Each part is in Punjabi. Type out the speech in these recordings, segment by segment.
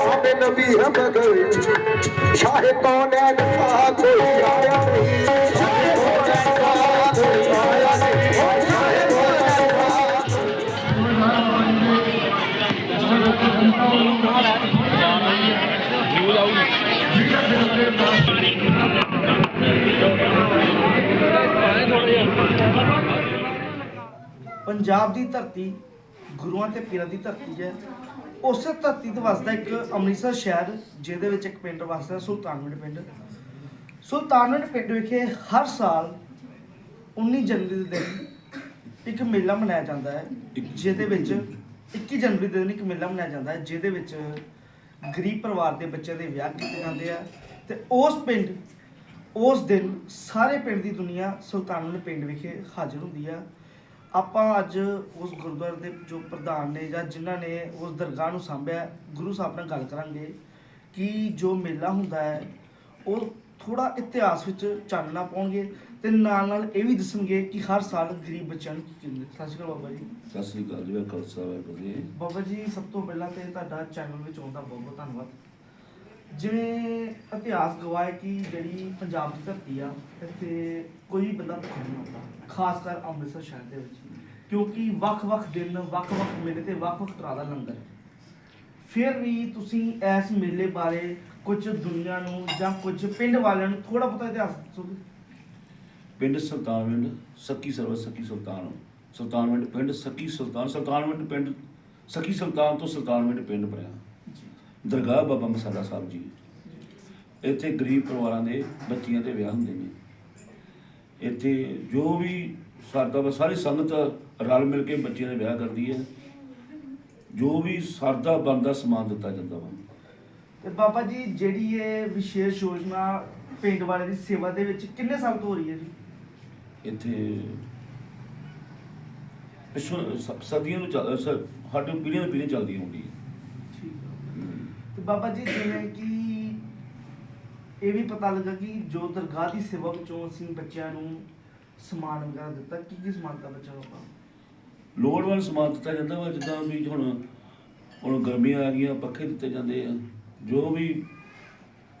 हा बे کوئی آیا चाहे ਪੰਜਾਬ ਦੀ ਧਰਤੀ, ਗੁਰੂਆਂ ਤੇ ਪੀਰਾਂ ਦੀ ਧਰਤੀ ਹੈ। ਉਸੇ ਧਰਤੀ ਤੇ ਵਸਦਾ ਇੱਕ ਅੰਮ੍ਰਿਤਸਰ ਸ਼ਹਿਰ, ਜਿਹਦੇ ਵਿੱਚ ਇੱਕ ਪਿੰਡ ਵਸਦਾ ਸੁਲਤਾਨਵਿੰਡ ਪਿੰਡ। ਸੁਲਤਾਨਵਿੰਡ ਪਿੰਡ ਵਿਖੇ ਹਰ ਸਾਲ 19 ਜਨਵਰੀ ਦੇ ਦਿਨ ਇੱਕ ਮੇਲਾ ਮਨਾਇਆ ਜਾਂਦਾ ਹੈ, ਜਿਹਦੇ ਵਿੱਚ 21 ਜਨਵਰੀ ਦੇ ਦਿਨ ਇੱਕ ਮੇਲਾ ਮਨਾਇਆ ਜਾਂਦਾ ਹੈ, ਜਿਹਦੇ ਵਿੱਚ ਗਰੀਬ ਪਰਿਵਾਰ ਦੇ ਬੱਚਿਆਂ ਦੇ ਵਿਆਹ ਕੀਤੇ ਜਾਂਦੇ ਆ। ਤੇ ਉਸ ਪਿੰਡ, ਉਸ ਦਿਨ ਸਾਰੇ ਪਿੰਡ ਦੀ ਦੁਨੀਆ ਸੁਲਤਾਨਵਿੰਡ ਪਿੰਡ ਵਿਖੇ ਹਾਜ਼ਰ ਹੁੰਦੀ ਆ। ਆਪਾਂ ਅੱਜ ਉਸ ਗੁਰਦੁਆਰੇ ਦੇ ਜੋ ਪ੍ਰਧਾਨ ਨੇ ਜਾਂ ਜਿਨ੍ਹਾਂ ਨੇ ਉਸ ਦਰਗਾਹ ਨੂੰ ਸੰਭਿਆ ਗੁਰੂ ਸਾਹਿਬ ਨਾਲ ਗੱਲ ਕਰਾਂਗੇ ਕਿ ਜੋ ਮੇਲਾ ਹੁੰਦਾ ਹੈ ਉਹ ਥੋੜਾ ਇਤਿਹਾਸ ਵਿੱਚ ਚਾਨਣਾ ਪਾਉਣਗੇ ਤੇ ਨਾਲ ਨਾਲ ਇਹ ਵੀ ਦੱਸਣਗੇ ਕਿ ਹਰ ਸਾਲ ਗਰੀਬ ਬੱਚਿਆਂ ਨੂੰ ਕੀ ਕਹਿੰਦੇ ਸਤਿ ਸ਼੍ਰੀ ਅਕਾਲ ਬਾਬਾ ਜੀ। ਸਤਿ ਸ੍ਰੀ ਅਕਾਲ ਜੀ ਖਾਲਸਾ ਵਾਹਿਗੁਰੂ ਜੀ। ਬਾਬਾ ਜੀ ਸਭ ਤੋਂ ਪਹਿਲਾਂ ਤੇ ਤੁਹਾਡਾ ਚੈਨਲ ਵਿੱਚ ਆਉਣ ਦਾ ਬਹੁਤ ਬਹੁਤ ਧੰਨਵਾਦ। ਜਿਵੇਂ ਇਤਿਹਾਸ ਗਵਾਹ ਕਿ ਜਿਹੜੀ ਪੰਜਾਬ ਦੀ ਧਰਤੀ ਆ, ਇੱਥੇ ਕੋਈ ਵੀ ਬੰਦਾ ਭੁੱਖਾ ਨਹੀਂ ਹੁੰਦਾ ਖਾਸ ਕਰ ਅੰਮ੍ਰਿਤਸਰ ਸ਼ਹਿਰ ਦੇ ਵਿੱਚ। ਕਿਉਂਕਿ ਵੱਖ-ਵੱਖ ਦਿਨ ਵੱਖ-ਵੱਖ ਮੇਲੇ ਤੇ ਵੱਖ-ਵੱਖ ਤਰ੍ਹਾਂ ਦਾ ਲੰਗਰ ਫਿਰ ਵੀ ਤੁਸੀਂ ਇਸ ਮੇਲੇ ਬਾਰੇ ਕੁਝ ਦੁਨੀਆ ਨੂੰ ਜਾਂ ਕੁਝ ਪਿੰਡ ਵਾਲਿਆਂ ਨੂੰ ਥੋੜਾ ਬਹੁਤਾ ਇਤਿਹਾਸ ਦੱਸੋਗੇ? ਪਿੰਡ ਸੁਲਤਾਨਵਿੰਡ ਸੱਕੀ ਸਰਵ ਸੱਕੀ ਸੁਲਤਾਨ। ਸੁਲਤਾਨਵਿੰਡ ਪਿੰਡ ਸੱਕੀ ਸੁਲਤਾਨ ਸੁਲਤਾਨਵਿੰਡ ਪਿੰਡ ਸੱਕੀ ਸੁਲਤਾਨ ਤੋਂ ਸੁਲਤਾਨਵਿੰਡ ਪਿੰਡ ਬਣਿਆ ਦਰਗਾਹ ਬਾਬਾ ਮਸਾਲਾ ਸਾਹਿਬ ਜੀ। ਇੱਥੇ ਗਰੀਬ ਪਰਿਵਾਰਾਂ ਦੇ ਬੱਚੀਆਂ ਦੇ ਵਿਆਹ ਹੁੰਦੇ ਨੇ। ਇੱਥੇ ਜੋ ਵੀ ਸਰਦਾ ਸਾਰੀ ਸੰਗਤ ਰਲ ਮਿਲ ਕੇ ਬੱਚਿਆਂ ਦੇ ਵਿਆਹ ਕਰਦੀ ਹੈ। ਜੋ ਵੀ ਸਰਦਾ ਬੰਦਾ ਸਮਾਨ ਦਿੱਤਾ ਜਾਂਦਾ ਵਾ। ਤੇ ਬਾਬਾ ਜੀ ਜਿਹੜੀ ਇਹ ਵਿਸ਼ੇਸ਼ ਯੋਜਨਾ ਪਿੰਡ ਵਾਲੇ ਦੀ ਸੇਵਾ ਦੇ ਵਿੱਚ ਕਿੰਨੇ ਸਾਲ ਤੋਂ ਹੋ ਰਹੀ ਹੈ ਜੀ? ਇੱਥੇ ਪਿਛੋਂ ਸਦੀਆਂ ਨੂੰ ਚੱਲ ਸਾਡੇ ਪੀੜ੍ਹੀਆਂ ਦੀ ਪੀੜ੍ਹੀ ਚੱਲਦੀ ਆਉਂਦੀ ਹੈ। ਬਾਬਾ ਜੀ ਜਿਵੇਂ ਕਿ ਇਹ ਵੀ ਪਤਾ ਲੱਗਾ ਕਿ ਜੋ ਦਰਗਾਹ ਦੀ ਸੇਵਾ ਵਿੱਚੋਂ ਅਸੀਂ ਬੱਚਿਆਂ ਨੂੰ ਸਮਾਨ ਵਗੈਰਾ ਦਿੱਤਾ ਕੀ ਕੀ ਸਮਾਨ ਦਿੱਤਾ ਬੱਚਿਆਂ ਨੂੰ ਆਪਾਂ? ਲੋੜਵੰਦ ਸਮਾਨ ਦਿੱਤਾ ਜਾਂਦਾ ਵਾ ਜਿੱਦਾਂ ਵੀ ਹੁਣ ਹੁਣ ਗਰਮੀਆਂ ਆ ਗਈਆਂ ਪੱਖੇ ਦਿੱਤੇ ਜਾਂਦੇ ਆ ਜੋ ਵੀ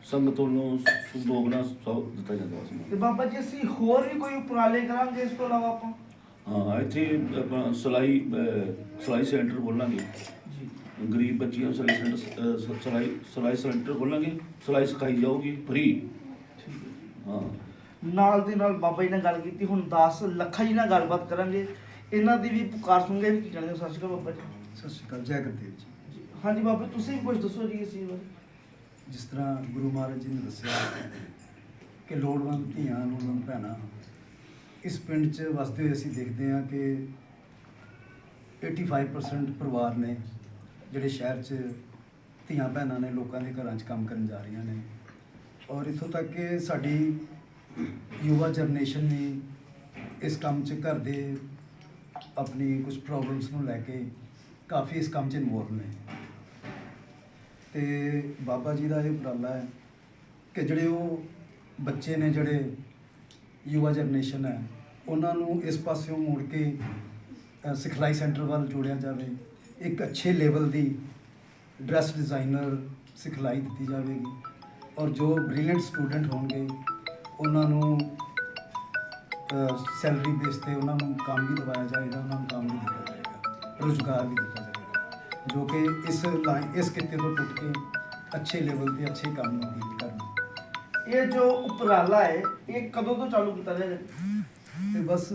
ਸੰਗਤ ਵੱਲੋਂ ਸੰਦੋਗਣਾ ਸਭ ਦਿੱਤਾ ਜਾਂਦਾ ਵਾ ਤੇ ਬਾਬਾ ਜੀ ਅਸੀਂ ਹੋਰ ਵੀ ਕੋਈ ਉਪਰਾਲੇ ਕਰਾਂਗੇ ਇਸ ਤੋਂ ਇਲਾਵਾ ਆਪਾਂ? ਹਾਂ ਇੱਥੇ ਆਪਾਂ ਸਿਲਾਈ ਅਹ, ਸਿਲਾਈ ਸੈਂਟਰ ਖੋਲਾਂਗੇ। ਜੀ ਗਰੀਬ ਬੱਚੀਆਂ ਨੂੰ ਸਿਲਾਈ ਸੈਂਟਰ ਸਿਲਾਈ ਸਿਲਾਈ ਸੈਂਟਰ ਖੋਲਾਂਗੇ ਸਿਲਾਈ ਸਿਖਾਈ ਜਾਊਗੀ ਫ੍ਰੀ ਹੈ। ਨਾਲ ਦੇ ਨਾਲ ਬਾਬਾ ਜੀ ਨਾਲ ਗੱਲ ਕੀਤੀ ਹੁਣ 10 ਲੱਖਾ ਜੀ ਨਾਲ ਗੱਲਬਾਤ ਕਰਾਂਗੇ। ਇਹਨਾਂ ਦੀ ਵੀ ਪੁਕਾਰ ਸੁਣਗੇ ਵੀ ਕੀ ਕਹਿੰਦੇ ਸਤਿ ਸ਼੍ਰੀ ਅਕਾਲ ਬਾਬਾ ਜੀ। ਸਤਿ ਸ਼੍ਰੀ ਅਕਾਲ ਜੈ ਗੁਰਦੇਵ ਜੀ। ਹਾਂਜੀ ਬਾਬਾ ਤੁਸੀਂ ਵੀ ਕੁਝ ਦੱਸੋ ਜੀ ਇਸ ਚੀਜ਼ ਬਾਰੇ। ਜਿਸ ਤਰ੍ਹਾਂ ਗੁਰੂ ਮਹਾਰਾਜ ਜੀ ਨੇ ਦੱਸਿਆ ਕਿ ਲੋੜਵੰਦ ਧੀਆਂ ਲੋੜਵੰਦ ਭੈਣਾਂ ਇਸ ਪਿੰਡ 'ਚ ਵਸਦੇ ਹੋਏ ਅਸੀਂ ਦੇਖਦੇ ਹਾਂ ਕਿ 85% ਪਰਿਵਾਰ ਨੇ ਜਿਹੜੇ ਸ਼ਹਿਰ 'ਚ ਧੀਆਂ ਭੈਣਾਂ ਨੇ ਲੋਕਾਂ ਦੇ ਘਰਾਂ 'ਚ ਕੰਮ ਕਰਨ ਜਾ ਰਹੀਆਂ ਨੇ। ਔਰ ਇੱਥੋਂ ਤੱਕ ਕਿ ਸਾਡੀ ਯੁਵਾ ਜਨਰੇਸ਼ਨ ਵੀ ਇਸ ਕੰਮ 'ਚ ਘਰ ਦੇ ਆਪਣੀ ਕੁਝ ਪ੍ਰੋਬਲਮਸ ਨੂੰ ਲੈ ਕੇ ਕਾਫੀ ਇਸ ਕੰਮ 'ਚ ਇਨਵੋਲਵ ਨੇ। ਤੇ ਬਾਬਾ ਜੀ ਦਾ ਇਹ ਉਪਰਾਲਾ ਹੈ ਕਿ ਜਿਹੜੇ ਉਹ ਬੱਚੇ ਨੇ ਜਿਹੜੇ ਯੁਵਾ ਜਨਰੇਸ਼ਨ ਹੈ, ਉਹਨਾਂ ਨੂੰ ਇਸ ਪਾਸਿਓਂ ਮੋੜ ਕੇ ਸਿਖਲਾਈ ਸੈਂਟਰ ਵੱਲ ਜੋੜਿਆ ਜਾਵੇ। ਇੱਕ ਅੱਛੇ ਲੈਵਲ ਦੀ ਡਰੈਸ ਡਿਜ਼ਾਈਨਰ ਸਿਖਲਾਈ ਦਿੱਤੀ ਜਾਵੇਗੀ ਔਰ ਜੋ ਬ੍ਰਿਲੀਅੰਟ ਸਟੂਡੈਂਟ ਹੋਣਗੇ ਉਹਨਾਂ ਨੂੰ ਸੈਲਰੀ ਬੇਸ ਤੇ ਉਹਨਾਂ ਨੂੰ ਕੰਮ ਵੀ ਦਿਵਾਇਆ ਜਾਏਗਾ ਉਹਨਾਂ ਨੂੰ ਕੰਮ ਵੀ ਦਿੱਤਾ ਜਾਏਗਾ ਰੁਜ਼ਗਾਰ ਵੀ ਦਿੱਤਾ ਜਾਏਗਾ ਜੋ ਕਿ ਇਸ ਲਾਈਨ ਇਸ ਕਿੱਤੇ ਤੋਂ ਟੁੱਟ ਕੇ ਅੱਛੇ ਲੈਵਲ ਤੇ ਅੱਛੇ ਕੰਮ ਨੂੰ ਡੀਲ ਕਰਨ ਇਹ ਜੋ ਉਪਰਾਲਾ ਹੈ ਇਹ ਕਦੋਂ ਤੋਂ ਚਾਲੂ ਕੀਤਾ ਜਾਏਗਾ ਤੇ ਬਸ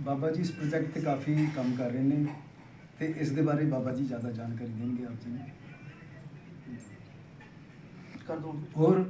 ਬਾਬਾ ਜੀ ਇਸ ਪ੍ਰੋਜੈਕਟ ਤੇ ਕਾਫੀ ਕੰਮ ਕਰ ਰਹੇ ਨੇ। ਤੇ ਇਸ ਦੇ ਬਾਰੇ ਬਾਬਾ ਜੀ ਜ਼ਿਆਦਾ ਜਾਣਕਾਰੀ ਦੇਣਗੇ ਆਪ ਜੀ ਨੂੰ। ਕਰ ਦੋ। ਹੋਰ